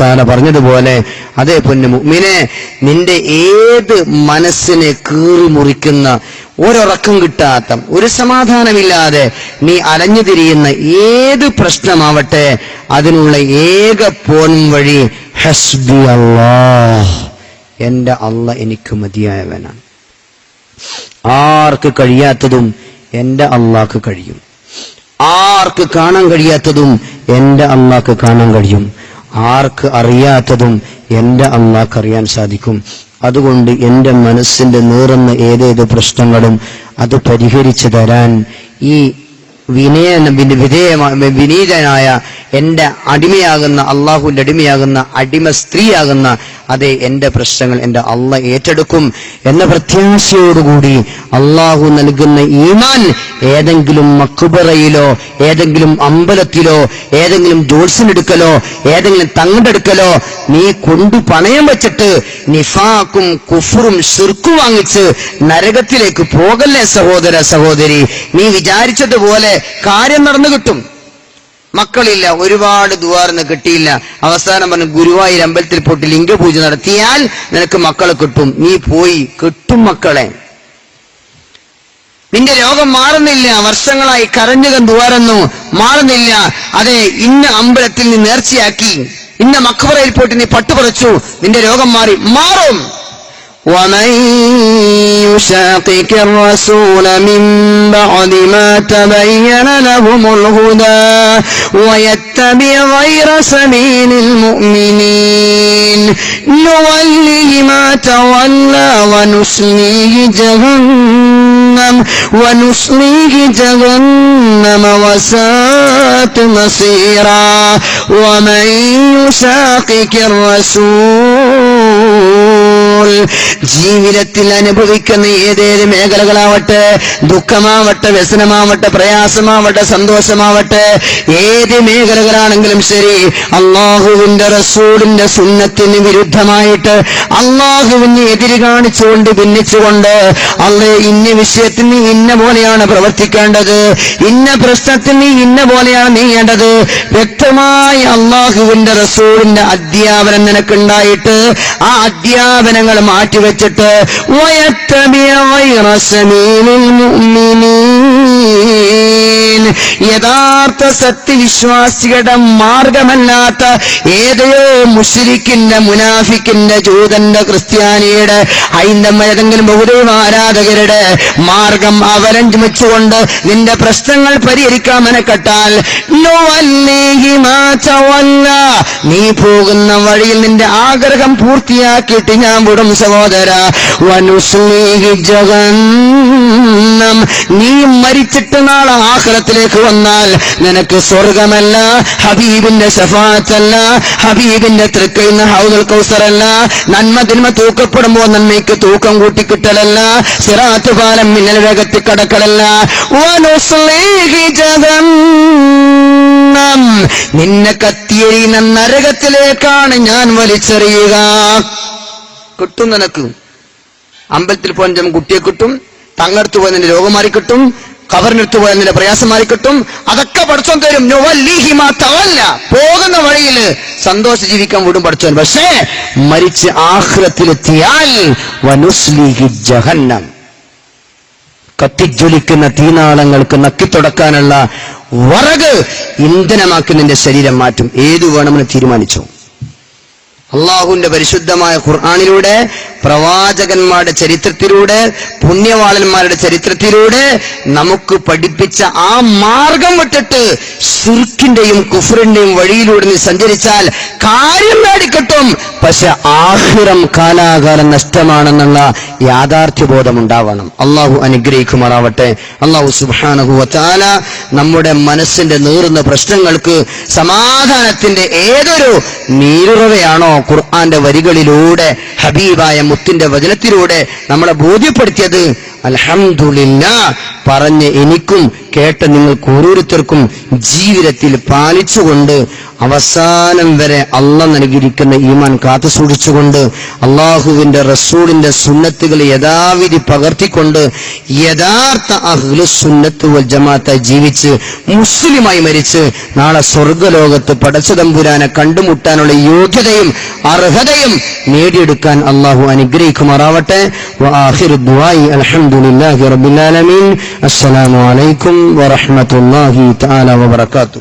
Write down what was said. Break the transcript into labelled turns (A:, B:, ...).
A: താല പറഞ്ഞതുപോലെ അതേ പൊന്നു മുഅ്മിനെ നിന്റെ ഏത് മനസ്സിനെ കീറി മുറിക്കുന്ന ഒരൊറക്കം കിട്ടാത്ത ഒരു സമാധാനമില്ലാതെ നീ അലഞ്ഞു തിരിയുന്ന ഏത് പ്രശ്നമാവട്ടെ അതിനുള്ള ഏക പോൻ വഴി ഹസ്ബി അള്ളാ എന്റെ അല്ല എനിക്ക് മതിയായവനാണ്. ആർക്ക് കഴിയാത്തതും എന്റെ അള്ളാഹ്ക്ക് കഴിയും. ആർക്ക് കാണാൻ കഴിയാത്തതും എന്റെ അള്ളാഹ്ക്ക് കാണാൻ കഴിയും. ആർക്ക് അറിയാത്തതും എന്റെ അള്ളാഹ്ക്ക് അറിയാൻ സാധിക്കും. അതുകൊണ്ട് എന്റെ മനസ്സിന്റെ നീറുന്ന ഏതേത് പ്രശ്നങ്ങളും അത് പരിഹരിച്ചു തരാൻ ഈ വിനയ വിധേയ വിനീതനായ എന്റെ അടിമയാകുന്ന അള്ളാഹുവിന്റെ അടിമയാകുന്ന അടിമ സ്ത്രീയാകുന്ന അതെ എന്റെ പ്രശ്നങ്ങൾ എന്റെ അള്ള ഏറ്റെടുക്കും എന്ന പ്രത്യാശയോടുകൂടി അള്ളാഹു നൽകുന്ന ഈമാൻ ഏതെങ്കിലും മക്കുബറയിലോ ഏതെങ്കിലും അമ്പലത്തിലോ ഏതെങ്കിലും ജോത്സ്യനെടുക്കലോ ഏതെങ്കിലും തങ്ങടെടുക്കലോ നീ കൊണ്ടു പണയം വെച്ചിട്ട് നിഫാക്കും കുഫറും ശിർക്കും വാങ്ങിച്ച് നരകത്തിലേക്ക് പോകല്ലേ സഹോദര സഹോദരി? നീ വിചാരിച്ചതുപോലെ കാര്യം നടന്നു കിട്ടും. മക്കളില്ല ഒരുപാട് ദുവാറിന് കിട്ടിയില്ല. അവസാനം പറഞ്ഞു ഗുരുവായൂർ അമ്പലത്തിൽ പോട്ട് ലിംഗപൂജ നടത്തിയാൽ നിനക്ക് മക്കളെ കിട്ടും. നീ പോയി കിട്ടും മക്കളെ. നിന്റെ രോഗം മാറുന്നില്ല വർഷങ്ങളായി കരഞ്ഞുകം ദുവാറന്നു മാറുന്നില്ല. അതെ ഇന്ന അമ്പലത്തിൽ നീ നേർച്ചയാക്കി. ഇന്ന മക്കവറയിൽ പോയിട്ട് നീ പട്ടുപറച്ചു നിന്റെ രോഗം മാറി. മാറും.
B: يشاقق الرسول من بعد ما تبين لهم الهدى ويتبع غير سبيل المؤمنين. نوله ما تولى ونسليه جهنم ونسليه جهنم وساءت مصيرا. ومن يشاقق الرسول
A: ജീവിതത്തിൽ അനുഭവിക്കുന്ന ഏതേത് മേഖലകളാവട്ടെ ദുഃഖമാവട്ടെ വ്യസനമാവട്ടെ പ്രയാസമാവട്ടെ സന്തോഷമാവട്ടെ ഏത് മേഖലകളാണെങ്കിലും ശരി അള്ളാഹുവിന്റെ റസൂലിന്റെ സുന്നത്തിന് വിരുദ്ധമായിട്ട് അള്ളാഹുവിന് എതിര് കാണിച്ചുകൊണ്ട് ഭിന്നിച്ചുകൊണ്ട് അള്ളേ ഇന്ന വിഷയത്തിന് ഇന്ന പോലെയാണ് പ്രവർത്തിക്കേണ്ടത് ഇന്ന പ്രശ്നത്തിന് ഇന്ന പോലെയാണ് നീങ്ങേണ്ടത് വ്യക്തമായി അള്ളാഹുവിന്റെ റസൂലിന്റെ അധ്യാപനം നിനക്കുണ്ടായിട്ട് ആ അധ്യാപനങ്ങൾ മാറ്റിവെച്ചിട്ട് യഥാർത്ഥ സത്യവിശ്വാസികളുടെ മാർഗമല്ലാത്ത ഏതയോ മുഷിരിക്കിന്റെ മുനാഫിക്കിന്റെ ജൂതന്റെ ക്രിസ്ത്യാനിയുടെ ഹൈന്ദവ ഏതെങ്കിലും ബഹുദൈവ ആരാധകരുടെ മാർഗം അവലംബിച്ചുകൊണ്ട് നിന്റെ പ്രശ്നങ്ങൾ പരിഹരിക്കാൻ മെനക്കെട്ടാൽ. നീ പോകുന്ന വഴിയിൽ നിന്റെ ആഗ്രഹം പൂർത്തിയാക്കിയിട്ട് ഞാൻ വിടും സഹോദര വനുസ്ലീഹി ജഗന്നം നീ മരിച്ചിട്ട് നാളെ ആഹ്ലത്തിലേക്ക് വന്നാൽ നിനക്ക് സ്വർഗമല്ല ഹബീബിന്റെ ഷഫാത്തല്ല ഹബീബിന്റെ തൃക്കൈന്ന് ഹൗദുൽ കൗസറല്ല നന്മ തിന്മ തൂക്കപ്പെടുമ്പോ നന്മയ്ക്ക് തൂക്കം കൂട്ടിക്കിട്ടലല്ല സിറാത്ത് പാലം മിന്നൽ വേഗത്തിൽ കടക്കലല്ല. നിന്നെ കത്തിയെരിയുന്ന നരകത്തിലേക്കാണ് ഞാൻ വലിച്ചെറിയുക. കിട്ടും നിനക്ക്. അമ്പലത്തിൽ പോഞ്ചം കുട്ടിയെ കിട്ടും. തങ്ങടുത്ത് പോയാൽ നിന്റെ രോഗം മാറി കിട്ടും കവറിനെടുത്ത് പോയാൽ നിന്റെ പ്രയാസം മാറി കിട്ടും അതൊക്കെ പഠിച്ചോൻ തരും. പോകുന്ന വഴിയിൽ സന്തോഷം ജീവിക്കാൻ വിടും പഠിച്ചോൻ പക്ഷേ മരിച്ച് ആഹ്ലത്തിലെത്തിയാൽ ജഹന്നം. കത്തിജ്വലിക്കുന്ന തീനാളങ്ങൾക്ക് നക്കിത്തുടക്കാനുള്ള വറക് ഇന്ധനമാക്കി നിന്റെ ശരീരം മാറ്റും. ഏതു വേണമെന്ന് തീരുമാനിച്ചു? അള്ളാഹുവിന്റെ പരിശുദ്ധമായ ഖുർആാനിലൂടെ പ്രവാചകന്മാരുടെ ചരിത്രത്തിലൂടെ പുണ്യവാളന്മാരുടെ ചരിത്രത്തിലൂടെ നമുക്ക് പഠിപ്പിച്ച ആ മാർഗം വിട്ടിട്ട് ഷിർക്കിന്റെയും കുഫറിന്റെയും വഴിയിലൂടെ നീ സഞ്ചരിച്ചാൽ കാര്യം നേടിക്കിട്ടും. പക്ഷെ ആഹിറം കാലാകാലം നഷ്ടമാണെന്നുള്ള യാഥാർത്ഥ്യബോധം ഉണ്ടാവണം അള്ളാഹു അനുഗ്രഹിക്കുമാറാവട്ടെ. അള്ളാഹു സുബാനഹുവത്താല നമ്മുടെ മനസ്സിന്റെ നീറുന്ന പ്രശ്നങ്ങൾക്ക് സമാധാനത്തിന്റെ ഏതൊരു നീരുറവയാണോ ഖുർആന്റെ വരികളിലൂടെ ഹബീബായ മുത്തിന്റെ വചനത്തിലൂടെ നമ്മളെ ബോധ്യപ്പെടുത്തിയത് അൽഹംദുലില്ല പറഞ്ഞ് എനിക്കും കേട്ട നിങ്ങൾക്ക് ഓരോരുത്തർക്കും ജീവിതത്തിൽ പാലിച്ചുകൊണ്ട് അവസാനം വരെ അള്ള നൽകിയിരിക്കുന്ന ഈമാൻ കാത്തു സൂക്ഷിച്ചുകൊണ്ട് അള്ളാഹുവിന്റെ റസൂലിന്റെ സുന്നത്തുകൾ യഥാവിധി പകർത്തിക്കൊണ്ട് യഥാർത്ഥ അഹ്ലു സുന്നത്ത് വൽ ജീവിച്ച് മുസ്ലിമായി മരിച്ച് നാളെ സ്വർഗലോകത്ത് പടച്ചതമ്പുരാനെ കണ്ടുമുട്ടാനുള്ള യോഗ്യതയും അർഹതയും നേടിയെടുക്കാൻ അള്ളാഹു അനുഗ്രഹിക്കുമാറാവട്ടെ. وآخر الدعاء الحمد لله رب العالمين السلام عليكم ورحمة الله تعالى وبركاته